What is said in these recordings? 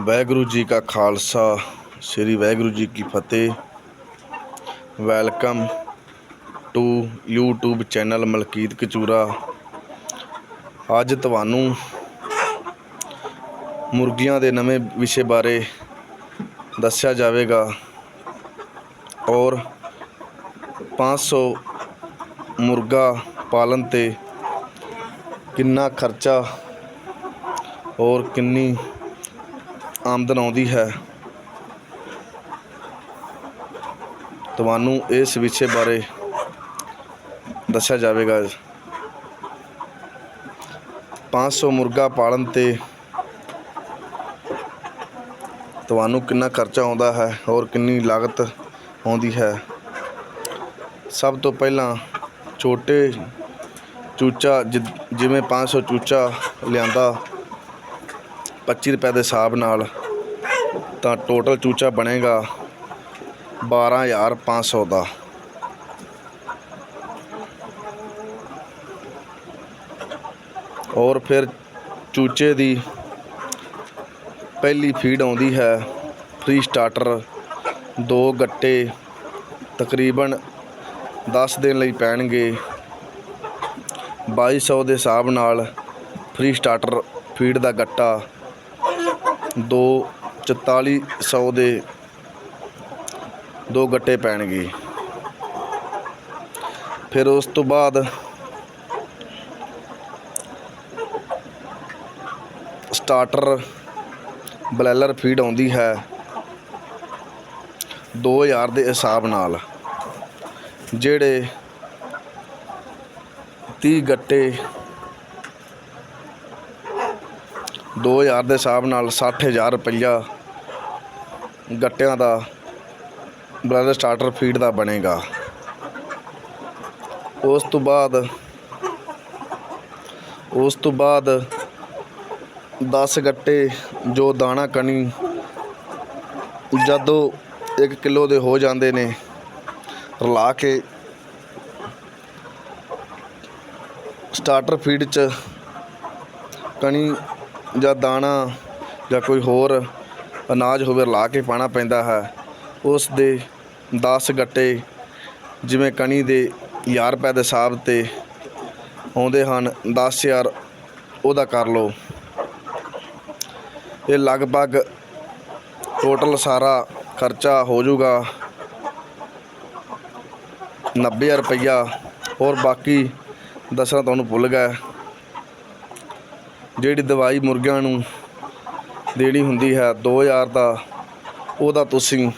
ਵਾਹਿਗੁਰੂ ਜੀ ਕਾ ਖਾਲਸਾ, ਸ੍ਰੀ ਵਾਹਿਗੁਰੂ ਜੀ ਕੀ ਫਤਿਹ। Welcome to YouTube channel Malkeet Kachura. ਅੱਜ ਤੁਹਾਨੂੰ ਮੁਰਗੀਆਂ ਦੇ ਨਵੇਂ ਵਿਸ਼ੇ ਬਾਰੇ ਦੱਸਿਆ ਜਾਵੇਗਾ ਔਰ 500 ਮੁਰਗਾ ਪਾਲਣ ਤੇ ਕਿੰਨਾ ਖਰਚਾ ਔਰ ਕਿੰਨੀ ਆਮਦਨ ਆਉਂਦੀ ਹੈ। ਤੁਹਾਨੂੰ ਇਸ ਵਿਸ਼ੇ ਬਾਰੇ ਦੱਸਿਆ ਜਾਵੇਗਾ। 500 ਮੁਰਗਾ ਪਾਲਣ ਤੇ ਤੁਹਾਨੂੰ ਕਿੰਨਾ ਖਰਚਾ ਆਉਂਦਾ ਹੈ ਔਰ ਕਿੰਨੀ ਲਾਗਤ ਆਉਂਦੀ ਹੈ। ਸਭ ਤੋਂ ਪਹਿਲਾਂ ਛੋਟੇ ਚੂਚਾ ਜਿ- ਜਿਵੇਂ 500 ਚੂਚਾ ਲਿਆਂਦਾ 25 ਰੁਪਏ ਦੇ ਹਿਸਾਬ ਨਾਲ ਤਾਂ ਟੋਟਲ ਚੂਚਾ ਬਣੇਗਾ 12500 ਦਾ। ਔਰ ਫਿਰ ਚੂਚੇ ਦੀ ਪਹਿਲੀ ਫੀਡ ਆਉਂਦੀ ਹੈ ਫ੍ਰੀ ਸਟਾਰਟਰ ਦੋ ਗੱਟੇ, ਤਕਰੀਬਨ 10 ਦਿਨ ਲਈ ਪੈਣਗੇ। 2200 ਦੇ ਹਿਸਾਬ ਨਾਲ ਫ੍ਰੀ ਸਟਾਰਟਰ ਫੀਡ ਦਾ ਗੱਟਾ ਦੋ 4400 ਦੇ ਦੋ ਗੱਟੇ ਪੈਣਗੇ। ਫਿਰ ਉਸ ਤੋਂ ਬਾਅਦ ਸਟਾਰਟਰ ਬਲੈਲਰ ਫੀਡ ਆਉਂਦੀ ਹੈ 2000 ਦੇ ਹਿਸਾਬ ਨਾਲ, ਜਿਹੜੇ 30 ਗੱਟੇ 2000 ਦੇ ਹਿਸਾਬ ਨਾਲ 60000 ਰੁਪਈਆ ਗੱਟਿਆਂ ਦਾ ਬ੍ਰਦਰ ਸਟਾਰਟਰ ਫੀਡ ਦਾ ਬਣੇਗਾ। ਉਸ ਤੋਂ ਬਾਅਦ, ਉਸ ਤੋਂ ਬਾਅਦ 10 ਗੱਟੇ ਜੋ ਦਾਣਾ ਕਣੀ ਜਦੋਂ 1 ਕਿਲੋ ਦੇ ਹੋ ਜਾਂਦੇ ਨੇ, ਰਲਾ ਕੇ ਸਟਾਰਟਰ ਫੀਡ ਚ ਕਣੀ ਜਾਂ ਦਾਣਾ ਜਾਂ ਕੋਈ ਹੋਰ ਅਨਾਜ ਹੋਵੇ ਲਾ ਕੇ ਪਾਣਾ ਪੈਂਦਾ ਹੈ, ਉਸ ਦੇ 10 ਗੱਟੇ ਜਿਵੇਂ ਕਣੀ ਦੇ 1000 ਰੁਪਏ ਦੇ ਹਿਸਾਬ ਤੇ ਆਉਂਦੇ ਹਨ 10000 ਉਹਦਾ ਕਰ ਲਓ। ਇਹ ਲਗਭਗ ਟੋਟਲ ਸਾਰਾ ਖਰਚਾ ਹੋ ਜਾਊਗਾ। 90000 ਰੁਪਈਆ, ਹੋਰ ਬਾਕੀ ਦੱਸਣਾ ਤੁਹਾਨੂੰ ਭੁੱਲ ਗਿਆ। ਜਿਹੜੀ ਦਵਾਈ ਮੁਰਗਿਆਂ ਨੂੰ ਦੇਣੀ ਹੁੰਦੀ ਹੈ 2000 ਦਾ, ਉਹਦਾ ਤੁਸੀਂ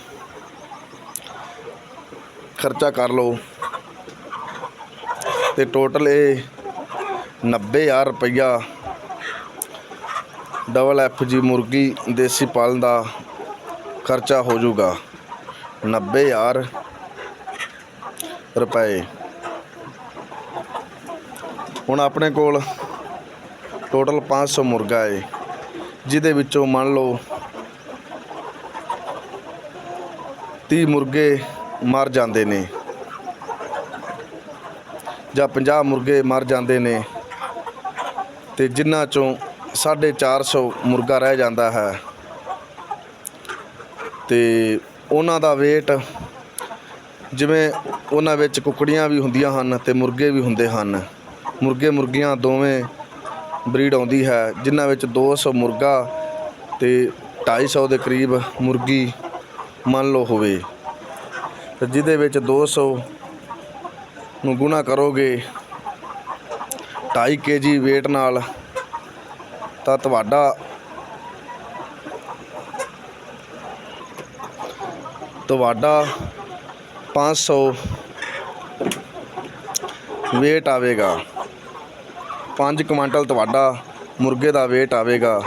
ਖਰਚਾ ਕਰ ਲਓ। ਤੇ ਟੋਟਲ ਇਹ 90000 ਰੁਪਈਆ ਡਬਲ ਐਫ ਜੀ ਮੁਰਗੀ ਦੇਸੀ ਪਾਲਣ ਦਾ ਖਰਚਾ ਹੋ ਜਾਊਗਾ। 90000 ਰੁਪਏ। ਹੁਣ ਆਪਣੇ ਕੋਲ ਟੋਟਲ 500 ਮੁਰਗਾ ਹੈ ਜਿਹਦੇ ਵਿੱਚੋਂ ਮੰਨ ਲਓ 30 ਮੁਰਗੇ ਮਰ ਜਾਂਦੇ ਨੇ ਜਾਂ 50 ਮੁਰਗੇ ਮਰ ਜਾਂਦੇ ਨੇ ਤੇ ਜਿਨ੍ਹਾਂ ਚੋਂ 450 ਮੁਰਗਾ ਰਹਿ ਜਾਂਦਾ ਹੈ। ਤੇ ਉਹਨਾਂ ਦਾ weight ਜਿਵੇਂ ਉਹਨਾਂ ਵਿੱਚ ਕੁਕੜੀਆਂ ਵੀ ਹੁੰਦੀਆਂ ਹਨ ਤੇ ਮੁਰਗੇ ਵੀ ਹੁੰਦੇ ਹਨ। ਮੁਰਗੇ ਮੁਰਗੀਆਂ ਦੋਵੇਂ ਬਰੀਡ ਆਉਂਦੀ ਹੈ, ਜਿਨ੍ਹਾਂ ਵਿੱਚ 200 ਮੁਰਗਾ ਤੇ 250 ਦੇ ਕਰੀਬ ਮੁਰਗੀ ਮੰਨ ਲਓ ਹੋਵੇ। ਤੇ ਜਿਹਦੇ ਵਿੱਚ 200 ਨੂੰ ਗੁਣਾ ਕਰੋਗੇ 2.5 ਕੇਜੀ weight ਨਾਲ, ਤਾਂ ਤੁਹਾਡਾ ਤੁਹਾਡਾ 500 weight ਆਵੇਗਾ। 5 ਕੁਇੰਟਲ ਤੁਹਾਡਾ ਮੁਰਗੇ ਦਾ weight ਆਵੇਗਾ,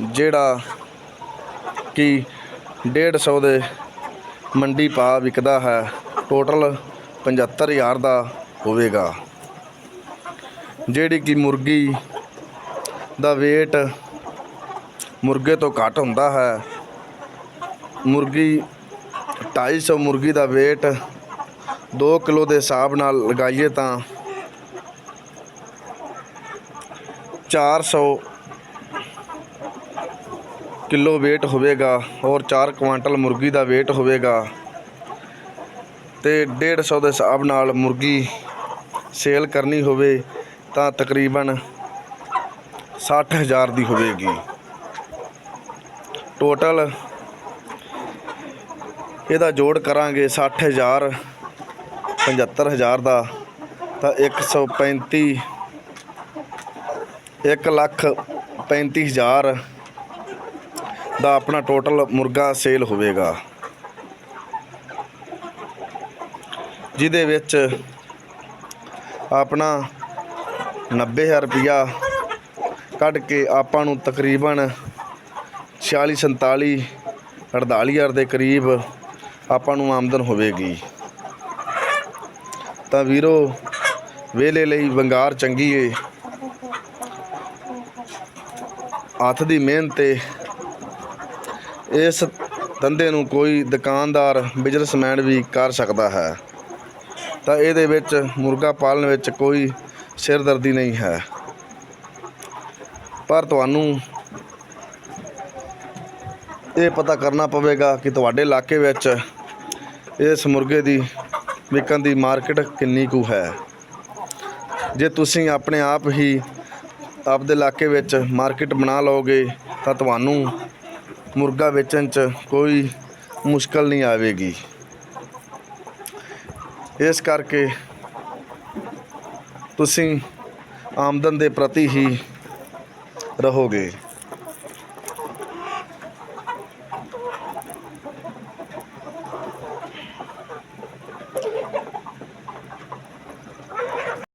ਜਿਹੜਾ ਕਿ 150 ਦੇ ਮੰਡੀ ਪਾ ਵਿਕਦਾ ਹੈ ਟੋਟਲ 75000 ਦਾ ਹੋਵੇਗਾ। ਜਿਹੜੀ ਕਿ ਮੁਰਗੀ ਦਾ weight ਮੁਰਗੇ ਤੋਂ ਘੱਟ ਹੁੰਦਾ ਹੈ, ਮੁਰਗੀ 250 ਮੁਰਗੀ ਦਾ weight 2 ਕਿਲੋ ਦੇ ਹਿਸਾਬ ਨਾਲ ਲਗਾਈਏ ਤਾਂ 400 ਕਿਲੋ weight ਹੋਵੇਗਾ ਔਰ 4 ਕੁਆਂਟਲ ਮੁਰਗੀ ਦਾ weight ਹੋਵੇਗਾ ਤੇ 150 ਦੇ ਹਿਸਾਬ ਨਾਲ ਮੁਰਗੀ ਸੇਲ ਕਰਨੀ ਹੋਵੇ ਤਾਂ ਤਕਰੀਬਨ 60000 ਦੀ ਹੋਵੇਗੀ। ਟੋਟਲ ਇਹਦਾ ਜੋੜ ਕਰਾਂਗੇ 60000 75000 ਦਾ ਤਾਂ 135 ਇੱਕ ਲੱਖ 35000 ਦਾ ਆਪਣਾ ਟੋਟਲ ਮੁਰਗਾ ਸੇਲ ਹੋਵੇਗਾ। ਜਿਹਦੇ ਵਿੱਚ ਆਪਣਾ 90000 ਰੁਪਿਆ ਕੱਢ ਕੇ ਆਪਾਂ ਨੂੰ ਤਕਰੀਬਨ 46 47 48000 ਦੇ ਕਰੀਬ ਆਪਾਂ ਨੂੰ ਆਮਦਨ ਹੋਵੇਗੀ। ਤਾਂ ਵੀਰੋ ਵੇਲੇ ਲਈ ਵੰਗਾਰ ਚੰਗੀ ਏ। ਹੱਥ ਦੀ ਮਿਹਨਤ ਤੇ ਇਸ ਧੰਦੇ ਨੂੰ ਕੋਈ ਦੁਕਾਨਦਾਰ ਬਿਜ਼ਨਸਮੈਨ ਵੀ ਕਰ ਸਕਦਾ ਹੈ। ਤਾਂ ਇਹਦੇ ਵਿੱਚ ਮੁਰਗਾ ਪਾਲਣ ਵਿੱਚ ਕੋਈ ਸਿਰਦਰਦੀ ਨਹੀਂ ਹੈ। ਪਰ ਤੁਹਾਨੂੰ ਇਹ ਪਤਾ ਕਰਨਾ ਪਵੇਗਾ ਕਿ ਤੁਹਾਡੇ ਇਲਾਕੇ ਵਿੱਚ ਇਸ ਮੁਰਗੇ ਦੀ ਵਿਕਣ ਦੀ ਮਾਰਕੀਟ ਕਿੰਨੀ ਕੁ ਹੈ। ਜੇ ਤੁਸੀਂ ਆਪਣੇ ਆਪ ਹੀ ਆਪਦੇ ਇਲਾਕੇ ਵਿੱਚ ਮਾਰਕੀਟ ਬਣਾ ਲਓਗੇ ਤਾਂ ਤੁਹਾਨੂੰ ਮੁਰਗਾ ਵੇਚਣ 'ਚ ਕੋਈ ਮੁਸ਼ਕਲ ਨਹੀਂ ਆਵੇਗੀ। ਇਸ ਕਰਕੇ ਤੁਸੀਂ ਆਮਦਨ ਦੇ ਪ੍ਰਤੀ ਹੀ ਰਹੋਗੇ।